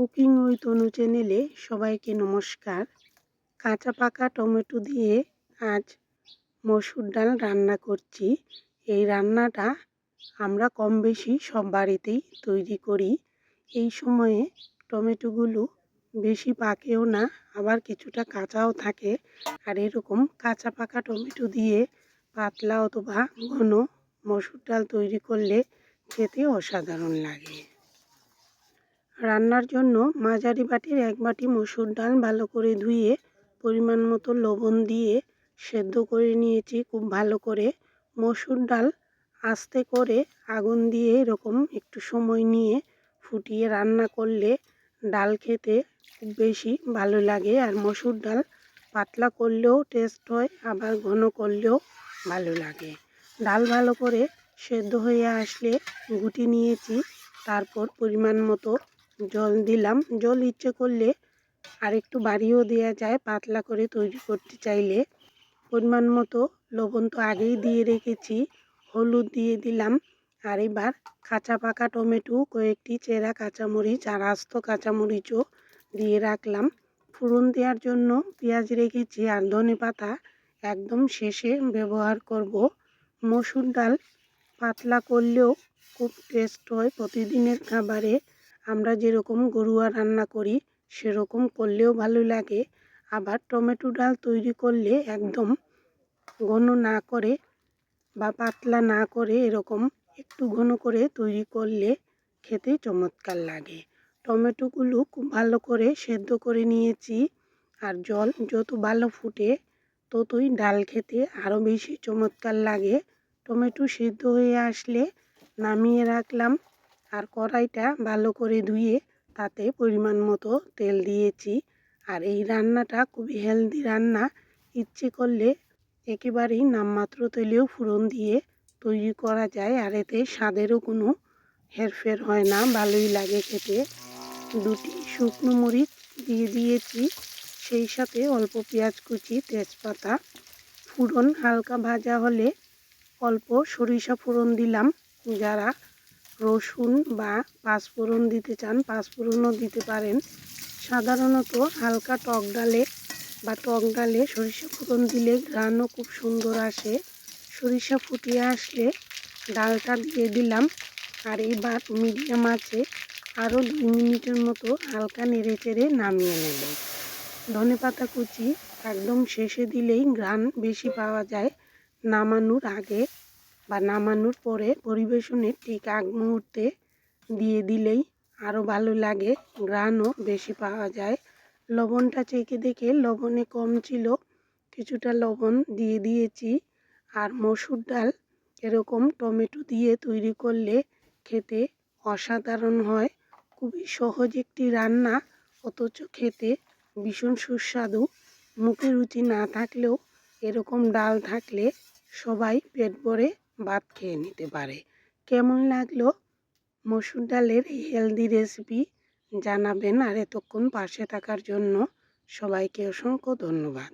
Cooking we তনু চ্যানেলে সবাইকে নমস্কার। কাঁচা পাকা টমেটো দিয়ে আজ মসুর ডাল রান্না করছি। এই রান্নাটা আমরা কম বেশি সব বাড়িতেই তৈরি করি। এই সময়ে টমেটোগুলো বেশি পাকেও না, আবার কিছুটা কাঁচাও থাকে। আর এরকম কাঁচা পাকা টমেটো দিয়ে পাতলা অথবা ঘন মসুর ডাল তৈরি করলে খেতে অসাধারণ লাগে। রান্নার জন্য মাঝারি বাটির এক বাটি মসুর ডাল ভালো করে ধুয়ে, পরিমাণ মতো লবণ দিয়ে সেদ্ধ করে নিয়েছি খুব ভালো করে। মসুর ডাল আস্তে করে আগুন দিয়ে এরকম একটু সময় নিয়ে ফুটিয়ে রান্না করলে ডাল খেতে খুব বেশি ভালো লাগে আর মসুর ডাল পাতলা করলেও টেস্ট হয়, আবার ঘন করলেও ভালো লাগে। ডাল ভালো করে সেদ্ধ হয়ে আসলে গুটি নিয়েছি, তারপর পরিমাণ মতো জল দিলাম। জল ইচ্ছে করলে আর একটু বাড়িয়েও দেওয়া যায়, পাতলা করে তৈরি করতে চাইলে। পরিমাণ মতো লবণ তো আগেই দিয়ে রেখেছি, হলুদ দিয়ে দিলাম। আর এবার কাঁচা পাকা টমেটো, কয়েকটি চেরা কাঁচামরিচ, আর আস্ত কাঁচামরিচও দিয়ে রাখলাম। ফোড়ন দেওয়ার জন্য পেঁয়াজ রেখেছি আর ধনে পাতা একদম শেষে ব্যবহার করব। মসুর ডাল পাতলা করলেও খুব টেস্ট হয়। প্রতিদিনের খাবারে আমরা যেরকম গরুয়া রান্না করি, সেরকম করলেও ভালো লাগে। আবার টমেটো ডাল তৈরি করলে একদম ঘন না করে বা পাতলা না করে এরকম একটু ঘন করে তৈরি করলে খেতে চমৎকার লাগে। টমেটোগুলো খুব ভালো করে সেদ্ধ করে নিয়েছি আর জল যত ভালো ফুটে ততই ডাল খেতে আরও বেশি চমৎকার লাগে। টমেটো সেদ্ধ হয়ে আসলে নামিয়ে রাখলাম। আর কড়াইটা ভালো করে ধুয়ে তাতে পরিমাণ মতো তেল দিয়েছি। আর এই রান্নাটা খুবই হেলদি রান্না। ইচ্ছে করলে একেবারেই নামমাত্র তেলেও ফোড়ন দিয়ে তৈরি করা যায় আর এতে স্বাদেরও কোনো হেরফের হয় না, ভালোই লাগে খেতে। দুটি শুকনো মরিচ দিয়ে দিয়েছি, সেই সাথে অল্প পেঁয়াজ কুচি, তেজপাতা। ফোড়ন হালকা ভাজা হলে অল্প সরিষা ফোড়ন দিলাম। যারা রসুন বা পাঁচফোড়ন দিতে চান, পাঁচফোড়নও দিতে পারেন। সাধারণত হালকা টক ডালে বা টক ডালে সরিষা ফোড়ন দিলে ঘ্রাণও খুব সুন্দর আসে। সরিষা ফুটিয়ে আসলে ডালটা দিয়ে দিলাম। আর এবার মিডিয়াম আছে, আরও দুই মিনিটের মতো হালকা নেড়ে চেড়ে নামিয়ে নেব। ধনে পাতা কুচি একদম শেষে দিলেই ঘ্রাণ বেশি পাওয়া যায়। নামানোর আগে বা নামানোর পরে পরিবেশনের ঠিক আগ মুহূর্তে দিয়ে দিলেই আরও ভালো লাগে। ঘ্রাণও বেশি পাওয়া যায়। লবণটা চেখে দেখে লবণে কম ছিল, কিছুটা লবণ দিয়ে দিয়েছি। আর মসুর ডাল এরকম টমেটো দিয়ে তৈরি করলে খেতে অসাধারণ হয়। খুবই সহজ একটি রান্না, অথচ খেতে ভীষণ সুস্বাদু। মুখে রুচি না থাকলেও এরকম ডাল থাকলে সবাই পেট ভরে ভাত খেয়ে নিতে পারে। কেমন লাগল? মসুর ডালের এই হেলদি রেসিপি জানাবেন আর এতক্ষণ পাশে থাকার জন্য সবাইকে অসংখ্য ধন্যবাদ।